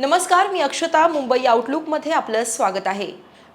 नमस्कार मी अक्षता मुंबई आउटलुकमध्ये आपलं स्वागत आहे.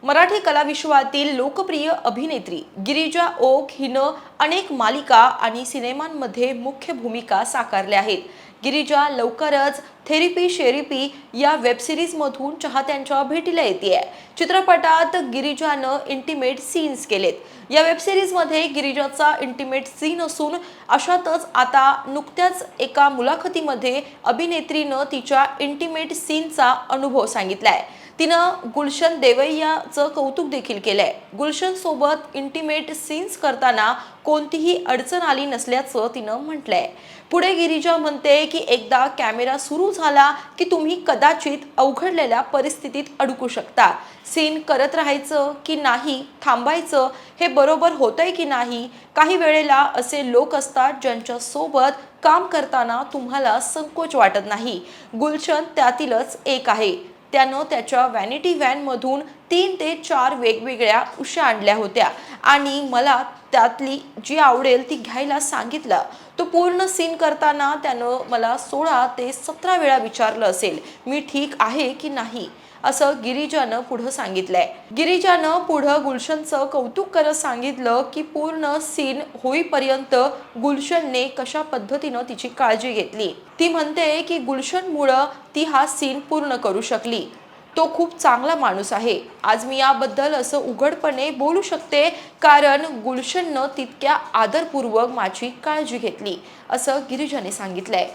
मराठी कलाविश्वातील लोकप्रिय अभिनेत्री गिरिजा ओक हिनं अनेक मालिका आणि सिनेमांमध्ये मुख्य भूमिका साकारल्या आहेत. गिरिजा लवकरच थेरपी शेरिपी या वेबसिरीजमधून चाहत्यांच्या भेटीला येते चित्रपटात गिरिजानं इंटिमेट सीन्स केलेत. या वेबसिरीजमध्ये गिरिजाचा इंटिमेट सीन असून अशातच आता नुकत्याच एका मुलाखतीमध्ये अभिनेत्रीनं तिच्या इंटिमेट सीनचा अनुभव सांगितलाय. तिनं गुलशन देवैयाचं कौतुक देखील केलंय. गुलशन सोबत इंटिमेट सीन्स करताना कोणतीही अडचण आली नसल्याचं तिनं म्हटलंय. पुढे गिरिजा म्हणते की एकदा कॅमेरा सुरू झाला की तुम्ही कदाचित अवघडलेल्या परिस्थितीत अडकू शकता. सीन करत राहायचं की नाही थांबायचं हे बरोबर होतंय की नाही काही वेळेला असे लोक असतात ज्यांच्या सोबत काम करताना तुम्हाला संकोच वाटत नाही. गुलशन त्यातीलच एक आहे. त्यानं त्याच्या व्हॅनिटी व्हॅनमधून तीन ते चार वेगवेगळ्या उशा आणल्या होत्या. आणि मला त्यातली जी आवडेल ती घ्यायला सांगितलं. तो पूर्ण सीन करताना त्यानं मला सोळा ते सतरा वेळा विचारलं असेल मी ठीक आहे की नाही? असं गिरिजानं पुढं सांगितलंय. गिरिजानं पुढं गुलशनचं कौतुक करत सांगितलं की पूर्ण सीन होईपर्यंत गुलशनने कशा पद्धतीनं तिची काळजी घेतली. ती म्हणते की गुलशनमुळं ती हा सीन पूर्ण करू शकली. तो खूप चांगला माणूस आहे. आज मी याबद्दल असं उघडपणे बोलू शकते कारण गुलशननं तितक्या आदरपूर्वक माझी काळजी घेतली असं गिरिजाने सांगितलंय.